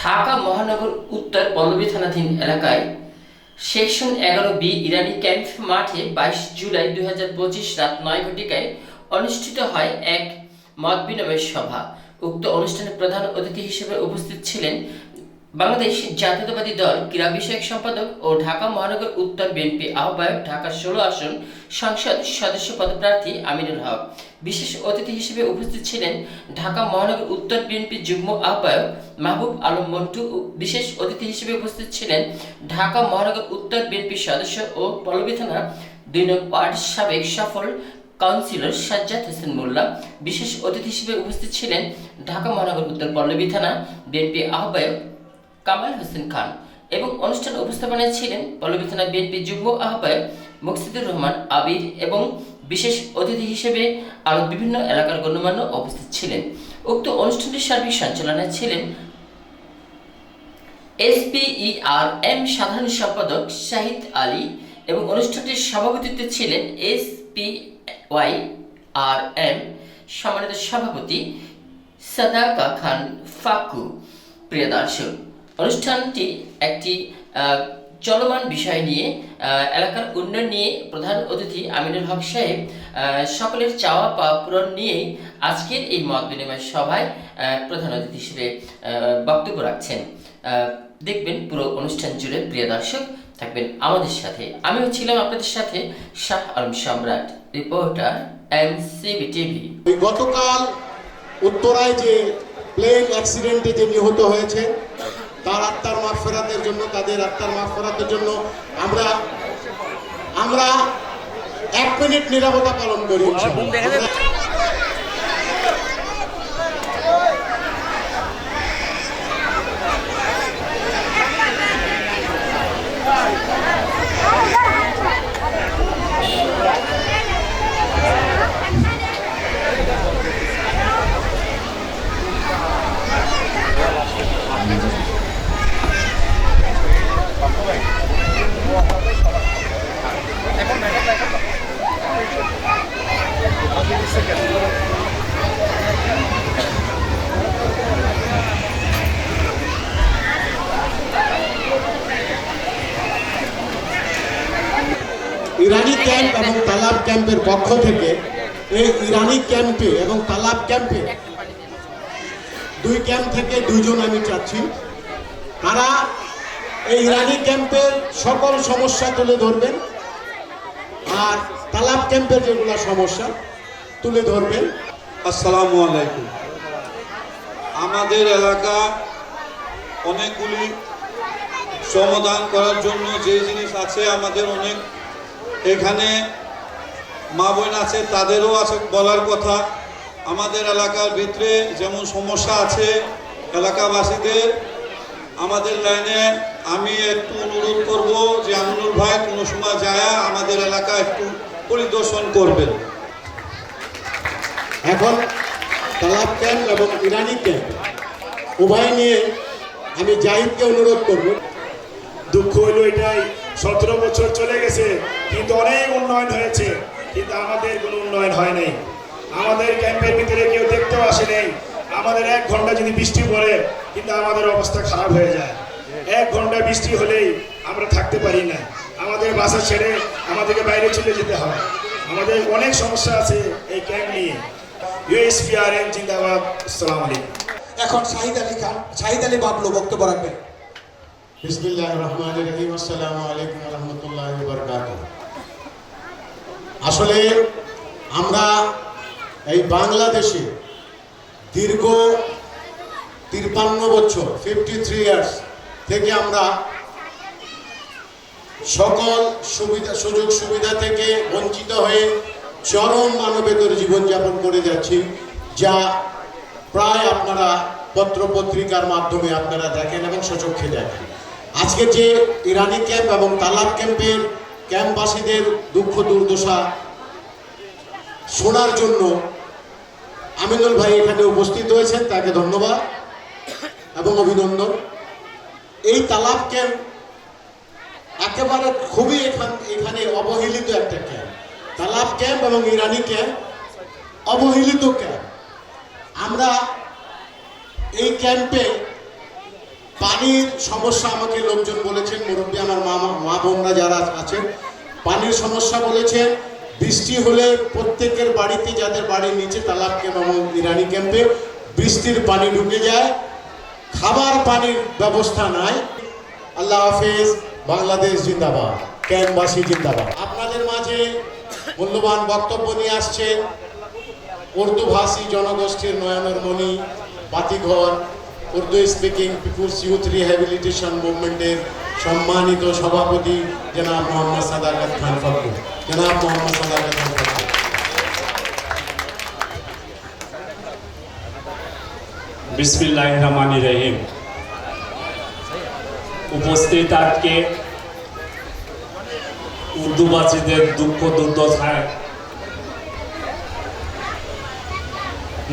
ঢাকা মহানগর উত্তর পল্লবী থানাধীন এলাকায় সেকশন এগারো বি ইরানি ক্যাম্প মাঠে বাইশ জুলাই দুই হাজার পঁচিশ রাত নয় ঘটিকায় অনুষ্ঠিত হয় এক মত বিনিময় সভা। উক্ত অনুষ্ঠানে প্রধান অতিথি হিসেবে উপস্থিত ছিলেন বাংলাদেশ জাতীয়তাবাদী দল ক্রীড়া বিষয়ক সম্পাদক ও ঢাকা মহানগর উত্তর বিএনপি আহ্বায়ক ঢাকা ষোলো আসন সংসদ সদস্য পদপ্রার্থী আমিনুল হক। বিশেষ অতিথি হিসেবে উপস্থিত ছিলেন ঢাকা মহানগর উত্তর বিএনপি যুগ্ম আহ্বায়ক মাহবুব আলম মন্টু বিশেষ অতিথি হিসেবে উপস্থিত ছিলেন ঢাকা মহানগর উত্তর বিএনপি সদস্য ও পল্লবী থানা দুই নং ওয়ার্ড সাবেক সফল কাউন্সিলর সাজ্জাদ হোসেন মোল্লা। বিশেষ অতিথি হিসেবে উপস্থিত ছিলেন ঢাকা মহানগর উত্তর পল্লবী থানা বিএনপি আহ্বায়ক কামাল হোসেন খান এবং অনুষ্ঠান উপস্থাপনায় ছিলেন পল্লবী থানা বিএনপি যুগ্ম আহ্বায়ক মুকসিদুর রহমান, আবির এবং বিশেষ অতিথি হিসেবে আরও বিভিন্ন এলাকার গণ্যমান্য উপস্থিত ছিলেন। উক্ত অনুষ্ঠানটির সার্বিক সঞ্চালনায় ছিলেন এসপিইআর এম সাধারণ সম্পাদক শাহিদ আলী এবং অনুষ্ঠানটির সভাপতিত্বে ছিলেন S P Y R M সম্মানিত সভাপতি সাদাকা খান ফাকু, প্রিয় দর্শক। অনুষ্ঠানটি একটি চলমান বিষয় নিয়ে এলাকার উন্নয়ন নিয়ে প্রধান অতিথি আমিনুল হক সাহেব সকলের চাওয়া পাওয়া পূরণ নিয়েই আজকের এই মত বিনিময় সভায় প্রধান অতিথি হিসেবে বক্তব্য রাখছেন। দেখবেন পুরো অনুষ্ঠান জুড়ে প্রিয় দর্শক থাকবেন আমাদের সাথে। আমিও ছিলাম আপনাদের সাথে শাহ আলম সম্রাট, রিপোর্টার এম সিবি টিভি গতকাল উত্তরায় যে প্লেন অ্যাক্সিডেন্টে যে নিহত হয়েছে তার আত্মার মাফেরাতের জন্য তাদের আত্মার মাফেরাতের জন্য আমরা আমরা এক মিনিট নিরাপত্তা পালন করি ইরানি ক্যাম্প এবং তালাব ক্যাম্পের পক্ষ থেকে, এই ইরানি ক্যাম্পে এবং তালাব ক্যাম্পে দুই ক্যাম্প থেকে দুইজন আমি চাচ্ছি তারা এই ইরানি ক্যাম্পের সকল সমস্যা তুলে ধরবেন আর তালাব ক্যাম্পের যেগুলো সমস্যা তুলে ধরবেন। আসসালামু আলাইকুম। আমাদের এলাকা অনেকগুলি সমাধান করার জন্য যে জিনিস আছে, আমাদের অনেক এখানে মা বোন আছে, তাদেরও আছে বলার কথা। আমাদের এলাকার ভিতরে যেমন সমস্যা আছে এলাকাবাসীদের, আমাদের লাইনে আমি একটু অনুরোধ করব যে আমিনুল ভাই কোনো সময় যায় আমাদের এলাকা একটু পরিদর্শন করবেন। এখন তালাব ক্যাম্প এবং ইরানি ক্যাম্প, উভয় নিয়ে আমি জাহিদকে অনুরোধ করব। দুঃখ হলো এটাই সতেরো বছর চলে গেছে, কিন্তু অনেক উন্নয়ন হয়েছে, কিন্তু আমাদের কোনো উন্নয়ন হয় নাই। আমাদের ক্যাম্পের ভিতরে কেউ দেখতেও আসে নেই। আমাদের এক ঘণ্টা যদি বৃষ্টি পড়ে, কিন্তু আমাদের অবস্থা খারাপ হয়ে যায়। এক ঘণ্টা বৃষ্টি হলেই আমরা থাকতে পারি না। আমাদের বাসা ছেড়ে আমাদেরকে বাইরে চলে যেতে হয়। আমাদের অনেক সমস্যা আছে এই ক্যাম্প নিয়ে। ইউএসপিআরএম জিন্দাবাদ। আসসালামু আলাইকুম। এখন শাহিদ আলী খান, শাহিদ আলী বাবলু বক্তব্য রাখবেন। বিসমিল্লাহ রহমান রহিম। আসসালামু আলাইকুম রহমতুল্লাহ বরকাত আসলে আমরা এই বাংলাদেশে দীর্ঘ তিরপান্ন বছর ফিফটি থ্রি ইয়ার্স থেকে আমরা সকল সুবিধা সুযোগ সুবিধা থেকে বঞ্চিত হয়ে চরম মানবেতর জীবনযাপন করে যাচ্ছি, যা প্রায় আপনারা পত্র পত্রিকার মাধ্যমে আপনারা দেখেন এবং সচক্ষে দেখেন। আজকে যে ইরানি ক্যাম্প এবং তালাব ক্যাম্পের ক্যাম্পবাসীদের দুঃখ দুর্দশা শোনার জন্য আমিনুল ভাই এখানে উপস্থিত হয়েছেন, তাকে ধন্যবাদ এবং অভিনন্দন। এই তালাব ক্যাম্প একেবারে খুবই এখান এখানে অবহেলিত একটা ক্যাম্প। তালাব ক্যাম্প এবং ইরানি ক্যাম্প অবহেলিত ক্যাম্প। আমরা এই ক্যাম্পে পানির সমস্যা আমাকে লোকজন বলেছেন, মুরব্বী আমার মা মা বোনরা যারা আছেন, পানির সমস্যা বলেছেন, বৃষ্টি হলে প্রত্যেকের বাড়িতে যাদের বাড়ির নিচে তালাব ক্যাম্প এবং ইরানি ক্যাম্পে বৃষ্টির পানি ঢুকে যায়, খাবার পানির ব্যবস্থা নাই। আল্লাহ হাফেজ, বাংলাদেশ জিন্দাবাদ, ক্যাম্পবাসী জিন্দাবাদ। আপনাদের মাঝে মূল্যবান বক্তব্য নিয়ে আসছেন উর্দুভাষী জনগোষ্ঠীর নয়নের মণি বাতিঘর Urdu speaking people's youth rehabilitation মুভমেন্টের সম্মানিত সভাপতি জনাব মোহাম্মদ সাদাকাত খান ফকরু। জনাব মোহাম্মদ সাদাকাত খান ফকরু। বিসমিল্লাহ রহমান রহিম। উপস্থিত আজকে উর্দুবাসীদের দুঃখ দুর্দশায়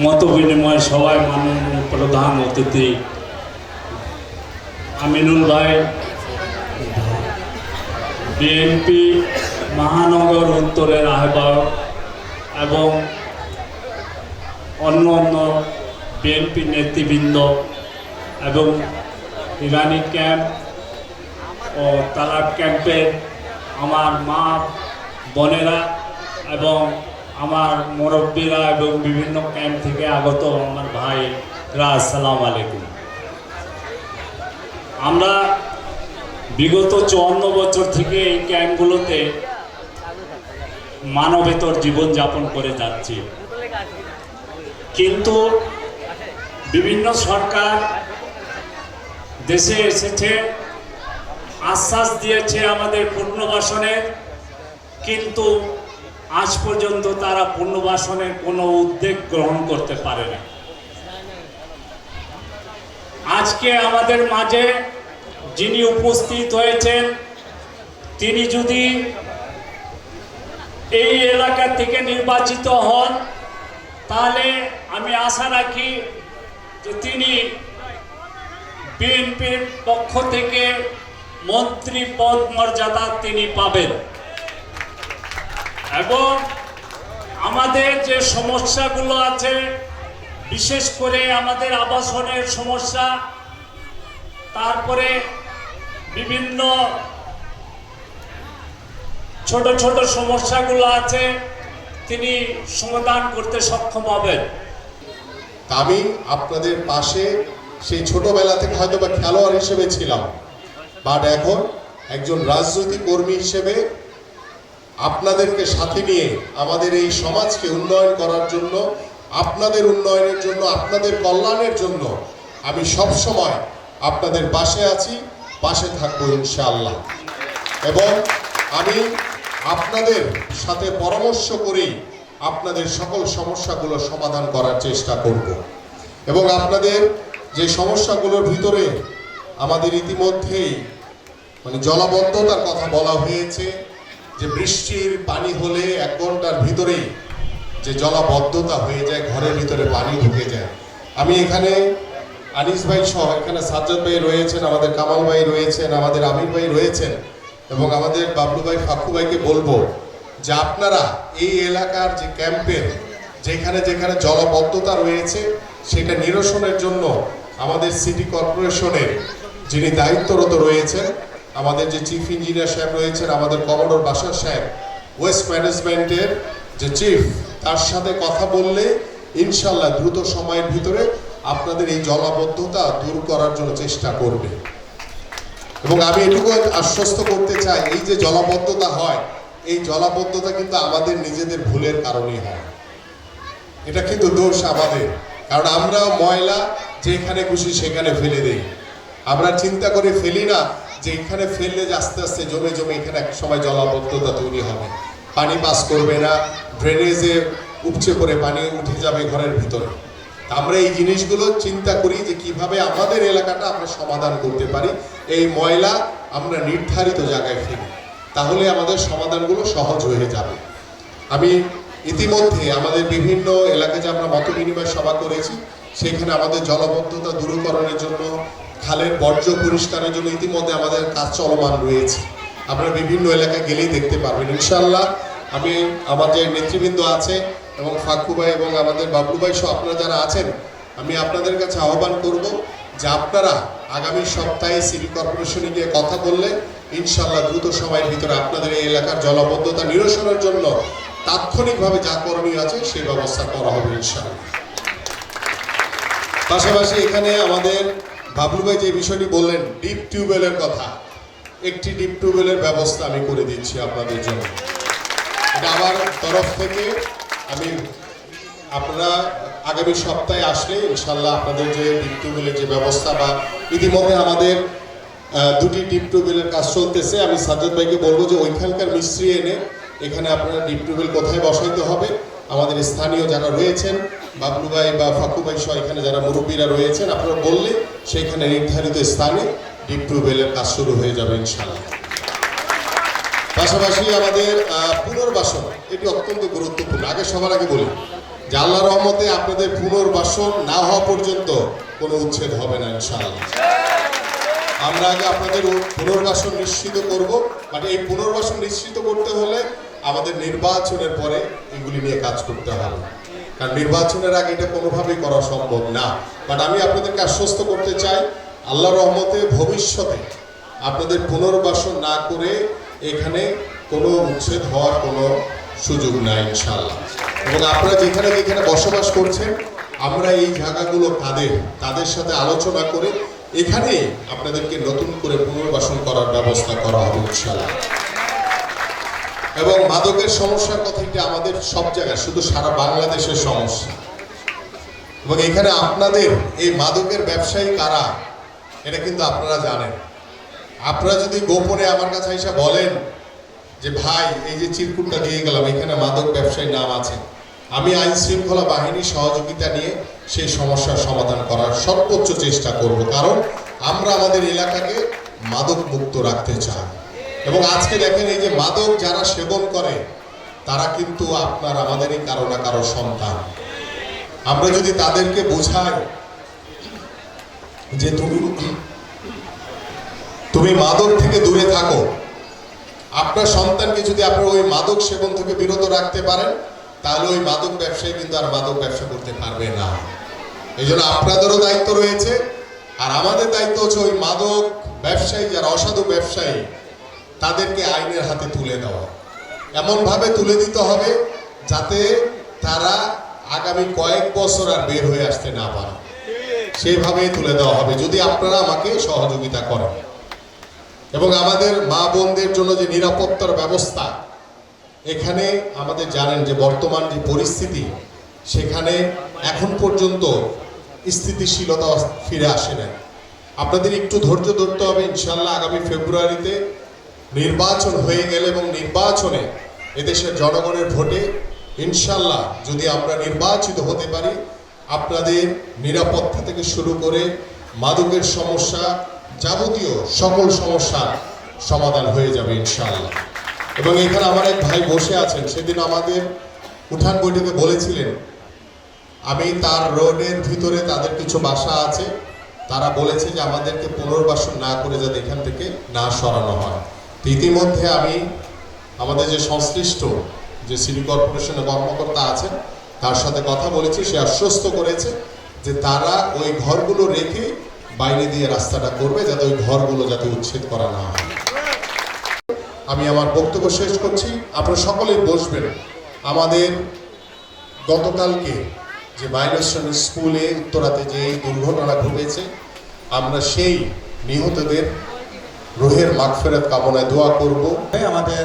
মত বিনিময় সবাই মাননীয় প্রধান অতিথি আমিনুল ভাই, বিএনপি মহানগর উত্তরের আহ্বায়ক এবং অন্য অন্য বিএনপি নেতৃবৃন্দ এবং ইরানি ক্যাম্প ও তালাব ক্যাম্পের আমার মা, বোনেরা এবং আমার মুরব্বীরা এবং বিভিন্ন ক্যাম্প থেকে আগত আমার ভাই আসসালামু আলাইকুম। আমরা বিগত চুয়ান্ন বছর থেকে এই ক্যাম্পগুলোতে মানবেতর জীবনযাপন করে যাচ্ছি। কিন্তু বিভিন্ন সরকার দেশে এসেছে, আশ্বাস দিয়েছে আমাদের পুনর্বাসনের কিন্তু আজ পর্যন্ত তারা পুনর্বাসনের কোনো উদ্যোগ গ্রহণ করতে পারে না। আজকে আমাদের মাঝে যিনি উপস্থিত হয়েছেন, তিনি যদি এই এলাকা থেকে নির্বাচিত হন, তাহলে আমি আশা রাখি যে তিনি বিএনপির পক্ষ থেকে মন্ত্রী পদ মর্যাদা তিনি পাবেন। এবং আমাদের যে সমস্যাগুলো আছে, বিশেষ করে আমাদের আবাসনের সমস্যা, তারপরে বিভিন্ন ছোট ছোট সমস্যাগুলো আছে, তিনি সমাধান করতে সক্ষম হবেন। আমি আপনাদের পাশে সেই ছোটবেলা থেকে হয়তো বা খেলোয়াড় হিসেবে ছিলাম। বাট এখন একজন রাজনৈতিক কর্মী হিসেবে আপনাদেরকে সাথে নিয়ে আমাদের এই সমাজকে উন্নয়ন করার জন্য, আপনাদের উন্নয়নের জন্য, আপনাদের কল্যাণের জন্য আমি সব সময় আপনাদের পাশে আছি, পাশে থাকব ইনশাআল্লাহ। এবং আমি আপনাদের সাথে পরামর্শ করেই আপনাদের সকল সমস্যাগুলো সমাধান করার চেষ্টা করব। এবং আপনাদের যে সমস্যাগুলোর ভিতরে আমাদের ইতিমধ্যেই মানে জলাবদ্ধতার কথা বলা হয়েছে যে বৃষ্টির পানি হলে এক ঘণ্টার ভিতরেই যে জলাবদ্ধতা হয়ে যায়, ঘরের ভিতরে পানি ঢুকে যায়। আমি এখানে আনিস ভাই সহ এখানে সাজ্জাদ ভাই রয়েছেন, আমাদের কামাল ভাই রয়েছেন, আমাদের আমির ভাই রয়েছেন এবং আমাদের বাবলু ভাই, ফাকু ভাইকে বলব যে আপনারা এই এলাকার যে ক্যাম্পের যেখানে যেখানে জলবদ্ধতা রয়েছে, সেটা নিরসনের জন্য আমাদের সিটি কর্পোরেশনের যিনি দায়িত্বরত রয়েছেন আমাদের যে চিফ ইঞ্জিনিয়ার সাহেব রয়েছেন, আমাদের কমোডোর বাসার সাহেব ওয়েস্ট ম্যানেজমেন্টের যে চিফ তার সাথে কথা বললে ইনশাল্লাহ দ্রুত সময়ের ভিতরে আপনাদের এই জলাবদ্ধতা দূর করার জন্য চেষ্টা করবে। এবং আমি এটুকু আশ্বস্ত করতে চাই, এই যে জলাবদ্ধতা হয়, এই জলাবদ্ধতা কিন্তু আমাদের নিজেদের ভুলের কারণেই হয়। এটা কিন্তু দোষ আমাদের, কারণ আমরা ময়লা যেখানে খুশি সেখানে ফেলে দেই। আমরা চিন্তা করে ফেলি না যে এখানে ফেললে আস্তে আস্তে জমে জমে এখানে এক সময় জলাবদ্ধতা তৈরি হবে। পানি পাস করবে না, ড্রেনেজে উপচে পড়ে পানি উঠে যাবে ঘরের ভিতরে। আমরা এই জিনিসগুলো চিন্তা করি যে কীভাবে আমাদের এলাকাটা আমরা সমাধান করতে পারি। এই ময়লা আমরা নির্ধারিত জায়গায় ফেলি, তাহলে আমাদের সমাধানগুলো সহজ হয়ে যাবে। আমি ইতিমধ্যে আমাদের বিভিন্ন এলাকায় যে আমরা মত বিনিময় সভা করেছি, সেখানে আমাদের জলবদ্ধতা দূরীকরণের জন্য খালের বর্জ্য পরিষ্কারের জন্য ইতিমধ্যে আমাদের কাজ চলমান রয়েছে। আপনারা বিভিন্ন এলাকায় গেলেই দেখতে পারবেন। ইনশাল্লাহ আমি আমার যে নেতৃবৃন্দ আছে এবং ফাক্কু ভাই এবং আমাদের বাবলু ভাই সহ আপনারা যারা আছেন, আমি আপনাদের কাছে আহ্বান করব যে আপনারা আগামী সপ্তাহে সিটি কর্পোরেশনে গিয়ে কথা বললে ইনশাল্লাহ দ্রুত সময়ের ভিতরে আপনাদের এই এলাকার জলবদ্ধতা নিরসনের জন্য তাৎক্ষণিকভাবে যা করণীয় আছে সেই ব্যবস্থা করা হবে ইনশাল্লাহ পাশাপাশি এখানে আমাদের বাবলু ভাই যে বিষয়টি বললেন ডিপ টিউবওয়েলের কথা, একটি ডিপ টিউবওয়েলের ব্যবস্থা আমি করে দিচ্ছি আপনাদের জন্য। এটা আমার তরফ থেকে আমি, আপনারা আগামী সপ্তাহে আসলে ইনশাল্লাহ আপনাদের যে ডিপ টিউবওয়েলের যে ব্যবস্থা বা ইতিমধ্যে আমাদের দুটি ডিপ টিউবওয়েলের কাজ চলতেছে, আমি সাজ্জাদ ভাইকে বলব যে ওইখানকার মিস্ত্রি এনে এখানে আপনারা ডিপ টিউবওয়েল কোথায় বসাইতে হবে, আমাদের স্থানীয় যারা রয়েছেন বাবলু ভাই বা ফাকু ভাই সহ এখানে যারা মুরব্বীরা রয়েছেন, আপনারা বললে সেইখানে নির্ধারিত স্থানে ডিপ টিউবওয়েলের কাজ শুরু হয়ে যাবে ইনশাল্লাহ পাশাপাশি আমাদের পুনর্বাসন, এটি অত্যন্ত গুরুত্বপূর্ণ। আগে সবার আগে বলি যে আল্লাহ রহমতে আপনাদের পুনর্বাসন না হওয়া পর্যন্ত কোনো উচ্ছেদ হবে না ইনশাআল্লাহ। আমরা আগে আপনাদের পুনর্বাসন নিশ্চিত করব। মানে এই পুনর্বাসন নিশ্চিত করতে হলে আমাদের নির্বাচনের পরে এগুলি নিয়ে কাজ করতে হবে। কারণ নির্বাচনের আগে এটা কোনোভাবেই করা সম্ভব না। বাট আমি আপনাদেরকে আশ্বস্ত করতে চাই আল্লাহ রহমতে ভবিষ্যতে আপনাদের পুনর্বাসন না করে এখানে কোনো উচ্ছেদ হওয়ার কোনো সুযোগ নাই ইনশাল্লাহ এবং আপনারা যেখানে যেখানে বসবাস করছেন, আমরা এই জায়গাগুলো কাদের তাদের সাথে আলোচনা করে এখানে আপনাদেরকে নতুন করে পুনর্বাসন করার ব্যবস্থা করা হবে ইনশাল্লাহ এবং মাদকের সমস্যার কথা এটা আমাদের সব জায়গায়, শুধু সারা বাংলাদেশের সমস্যা। এবং এখানে আপনাদের এই মাদকের ব্যবসায়ী কারা, এটা কিন্তু আপনারা জানেন। আপনারা যদি গোপনে আমার কাছে এসে বলেন যে, ভাই, এই যে চিরকুটটা দিয়ে গেলাম, এখানে মাদক ব্যবসায়ী নাম আছে। আমি আইন শৃঙ্খলা বাহিনীর সহযোগিতা নিয়ে সেই সমস্যার সমাধান করার সর্বোচ্চ চেষ্টা করব। কারণ আমরা আমাদের এলাকাকে মাদক মুক্ত রাখতে চাই। এবং আজকে দেখেন এই যে মাদক যারা সেবন করে, তারা কিন্তু আপনার আমাদেরই কারও না কারও সন্তান। আমরা যদি তাদেরকে বোঝাই যে তুমি তুমি মাদক থেকে দূরে থাকো, আপনার সন্তানকে যদি আপনার ওই মাদক সেবন থেকে বিরত রাখতে পারেন, তাহলে ওই মাদক ব্যবসায়ী কিন্তু আর মাদক ব্যবসা করতে পারবে না। এই জন্য আপনাদেরও দায়িত্ব রয়েছে, আর আমাদের দায়িত্ব হচ্ছে ওই মাদক ব্যবসায়ী, যারা অসাধু ব্যবসায়ী তাদেরকে আইনের হাতে তুলে দেওয়া। এমনভাবে তুলে দিতে হবে যাতে তারা আগামী কয়েক বছর আর বের হয়ে আসতে না পারে। সেইভাবেই তুলে দেওয়া হবে। যদি আপনারা আমাকে সহযোগিতা করেন। এবং আমাদের মা বোনদের জন্য যে নিরাপত্তার ব্যবস্থা, এখানে আমাদের জানেন যে বর্তমান যে পরিস্থিতি, সেখানে এখন পর্যন্ত স্থিতিশীলতা ফিরে আসে না আপনাদের একটু ধৈর্য ধরতে হবে, ইনশাল্লাহ আগামী ফেব্রুয়ারিতে নির্বাচন হয়ে গেলে এবং নির্বাচনে এদেশের জনগণের ভোটে ইনশাল্লাহ যদি আমরা নির্বাচিত হতে পারি, আপনাদের নিরাপত্তা থেকে শুরু করে মাদকের সমস্যা যাবতীয় সকল সমস্যার সমাধান হয়ে যাবে, ইনশাআল্লাহ। এবং এখানে আমার এক ভাই বসে আছেন, সেদিন আমাদের উঠান বৈঠকে বলেছিলেন, আমি তার রোডের ভিতরে তাদের কিছু বাসা আছে, তারা বলেছে যে আমাদেরকে পুনর্বাসন না করে যাতে এখান থেকে না সরানো হয়। ইতিমধ্যে আমি আমাদের যে সংশ্লিষ্ট যে সিটি কর্পোরেশনের কর্মকর্তা আছেন, তার সাথে কথা বলেছি, সে আশ্বস্ত করেছে যে তারা ওই ঘরগুলো রেখে বাইরে দিয়ে রাস্তাটা করবে যাতে ওই ঘরগুলো যাতে উচ্ছেদ করা না হয়। আমি আমার বক্তব্য শেষ করছি। আপনারা সকলেই বসবেন। আমাদের গতকালকে যে মাইলস্টোন স্কুলে উত্তরাতে যে দুর্ঘটনা ঘটেছে, আমরা সেই নিহতদের রোহের মাগফেরত কামনায় দোয়া করব আমাদের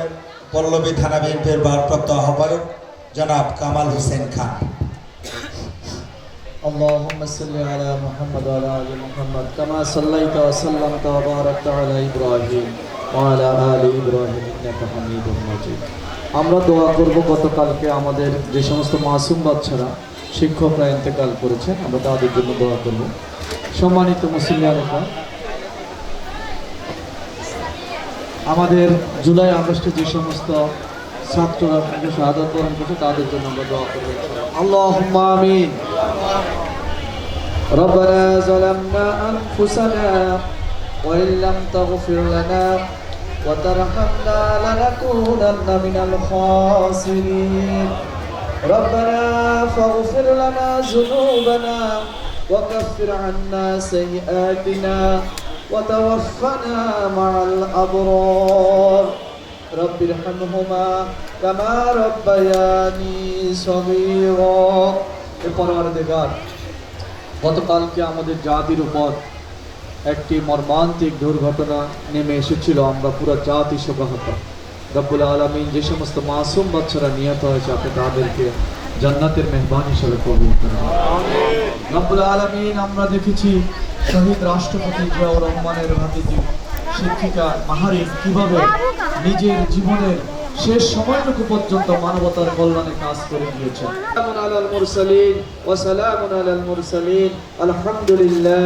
পল্লবী থানা বিএনপির ভারপ্রাপ্ত আহ্বায়ক জনাব কামাল হোসেন খান اللهم صل على محمد وعلى ال محمد كما صليت وسلمت وباركت على ابراهيم وعلى ال ابراهيم انك حميد مجيد আমরা দোয়া করব গতকালকে আমাদের যে সমস্ত মাসুম বাচ্চারা শিক্ষকরা ইন্তেকাল করেছেন আমরা তাদের জন্য দোয়া করব সম্মানিত মুসলিয়ানেরা আমাদের জুলাই আগস্টে যে সমস্ত ছাত্ররা শাহাদত বরণ করছে তাদের জন্য আমরা দোয়া করবো আল্লাহ আমিন ربنا ظلمنا أنفسنا وإن لم تغفر لنا وترحمنا لنكونن من الخاسرين ربنا فاغفر لنا ذنوبنا وكفر عنا سيئاتنا وتوفنا مع الأبرار رب ارحمهما كما ربياني صغيرا পরওয়ারদিগার গতকালকে আমাদের জাতির উপর একটি মর্মান্তিক দুর্ঘটনা নেমে এসেছিল আমরা পুরো জাতি শোকাহত রব্বুল আলমিন যে সমস্ত মাসুম বাচ্চারা নিহত হয়েছে আপনি তাদেরকে জান্নাতের মেহমান হিসেবে কবুল করেন রব্বুল আলমিন আমরা দেখেছি শহীদ রাষ্ট্রপতি জিয়াউর রহমানের ভাতিজি, শিক্ষিকা মাহারিন, কীভাবে নিজের জীবনের শেষ সময়টুকু পর্যন্ত মানবতার কল্যাণে কাজ করে গিয়েছেন আলহামদুলিল্লাহ